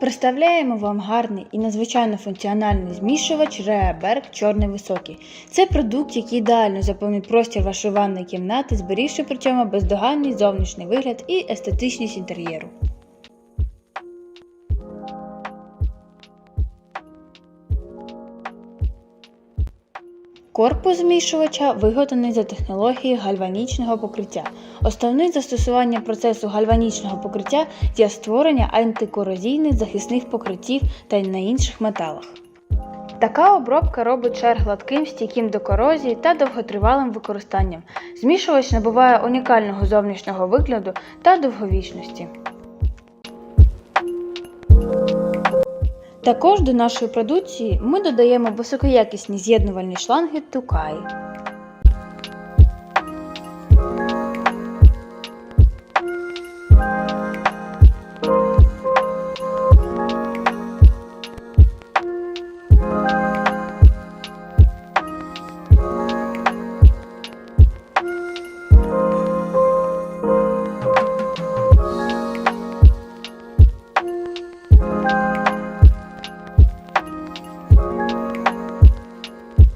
Представляємо вам гарний і надзвичайно функціональний змішувач Реаберг Чорний Високий. Це продукт, який ідеально заповнить простір вашої ванної кімнати, зберігши при цьому бездоганний зовнішній вигляд і естетичність інтер'єру. Корпус змішувача виготовлений за технологією гальванічного покриття. Основним застосуванням процесу гальванічного покриття є створення антикорозійних захисних покриттів та на інших металах. Така обробка робить шар гладким, стійким до корозії та довготривалим використанням. Змішувач набуває унікального зовнішнього вигляду та довговічності. Також до нашої продукції ми додаємо високоякісні з'єднувальні шланги Тукай.